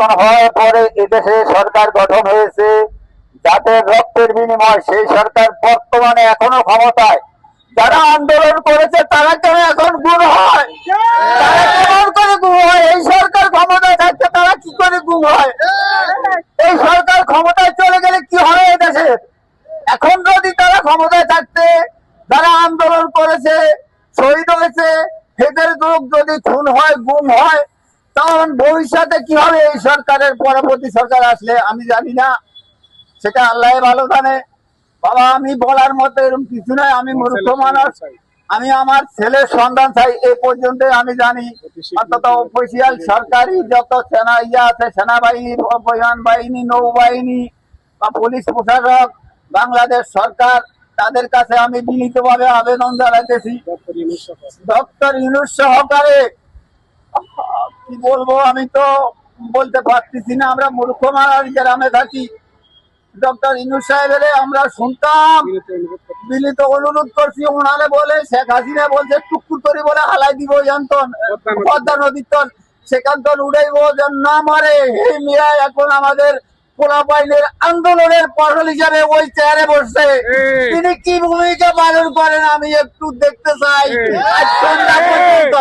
পতন হওয়ার পরে এদেশে সরকার গঠন হয়েছে, যাদের রক্তের বিনিময় সেই সরকার বর্তমানে এখনও ক্ষমতায়। যারা আন্দোলন করেছে, তারা কেন এখন গুণ হয়? গুম হয়? এই সরকার ক্ষমতায় থাকতে তারা কি করে গুম হয়? এই সরকার ক্ষমতায় চলে গেলে কি হয় এই দেশের এখন যদি তারা ক্ষমতায় থাকতে, যারা আন্দোলন করেছে, শহীদ হয়েছে এদের লোক যদি খুন হয়, গুম হয় তখন ভবিষ্যতে কি হবে এই সরকারের পরবর্তী সরকার আসলে আমি জানি না। সেটা আল্লাহ ভালো জানে। বাবা আমি বলার মতো এরকম কিছু নয়। আমি মূর্খ মানুষ। আমি আমার ছেলের সন্ধান চাই। এই পর্যন্ত আমি জানি। অন্তত অফিসিয়াল সরকারি যত সেনা ইয়ে আছে সেনাবাহিনী বিমান বাহিনী নৌবাহিনী বা পুলিশ প্রশাসক বাংলাদেশ সরকার তাদের কাছে আমি বিনীতভাবে আবেদন জানাইতেছি। ডক্টর ইউনুস সহকারে কি বলব আমি তো বলতে পারতেছি না আমরা মূর্খ মানুষ গ্রামে থাকি। ডক্টর ইনুস সাহেবের আমরা শুনতাম বিনীত অনুরোধ করছি ওনারে বলে শেখ হাসিনা বলছে টুকুর করে বলে হালাই দিব জানতন পদ্মা নদীর তন সেখান তন উড়াইব যেন না মারে। এই মিয়া এখন আমাদের পোলাপাইনের আন্দোলনের ফসল হিসাবে ওই চেয়ারে বসছে। তিনি কি ভূমিকা পালন করেন আমি একটু দেখতে চাই। সন্ধ্যা পর্যন্ত।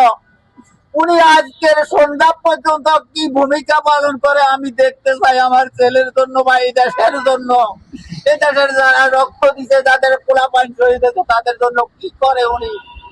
উনি আজকের সন্ধ্যা পর্যন্ত কি ভূমিকা পালন করে আমি দেখতে চাই আমার ছেলের জন্য বা এই দেশের জন্য। এই দেশের যারা রক্ত দিছে, যাদের পোলাপান শহীদ তাদের জন্য কি করে উনি?